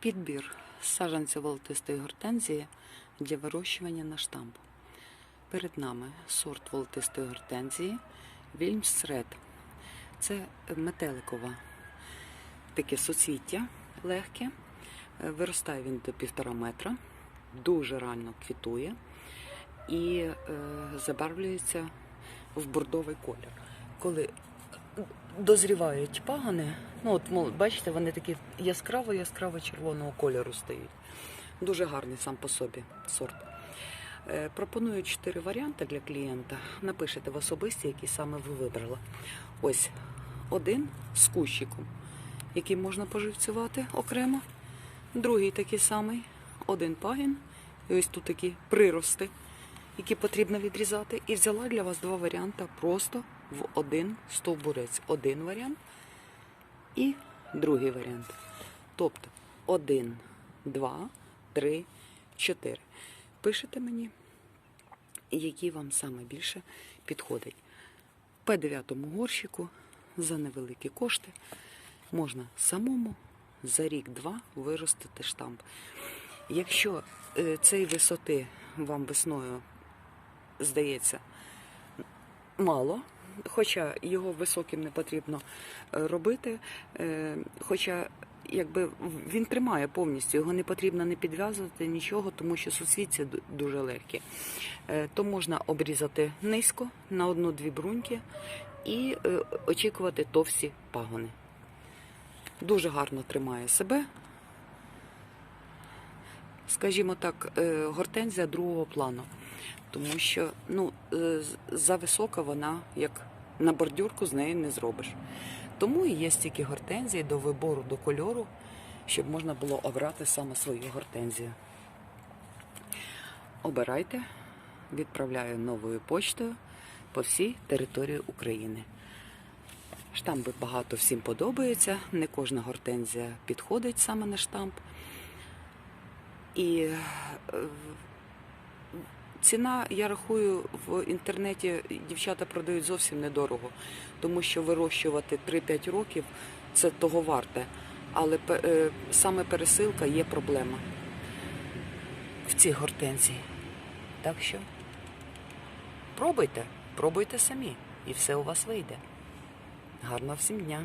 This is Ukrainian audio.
Підбір саджанців волотистої гортензії для вирощування на штамп. Перед нами сорт волотистої гортензії Вільмс. Це метеликова таке суцвіття легке. Е, Виростає він до півтора метра, дуже рано квітує і е, забарвлюється в бордовий колір. Коли дозрівають пагани, ну от бачите, вони такі яскраво-яскраво червоного кольору стають. Дуже гарний сам по собі сорт. Е, Пропоную чотири варіанти для клієнта. Напишете в особисті, які саме ви вибрали. Ось один з кущиком, який можна поживцювати окремо. Другий такий самий, один пагін. І ось тут такі прирости, які потрібно відрізати. І взяла для вас два варіанти просто в один стовбурець. Один варіант і другий варіант. Тобто один, два, три, чотири. Пишете мені, які вам саме більше підходить. В П9 горщику за невеликі кошти можна самому за рік-два виростити штамп. Якщо е, цієї висоти вам весною здається мало, хоча його високим не потрібно е, робити, е, хоча якби він тримає повністю, його не потрібно не підв'язувати нічого, тому що суцвіття дуже легкі. Е, То можна обрізати низько на одну-дві бруньки і очікувати товсі пагони. Дуже гарно тримає себе. Скажімо так, гортензія другого плану, тому що ну, е, зависока вона, як на бордюрку, з неї не зробиш. Тому і є стільки гортензій до вибору, до кольору, щоб можна було обрати саме свою гортензію. Обирайте, відправляю новою почтою по всій території України. Штампи багато всім подобається, не кожна гортензія підходить саме на штамп. І е, ціна, я рахую, в інтернеті дівчата продають зовсім недорого, тому що вирощувати 3-5 років це того варте. Але е, саме пересилка є проблема в цій гортензії. Так що пробуйте, пробуйте самі, і все у вас вийде. Гарного всім дня!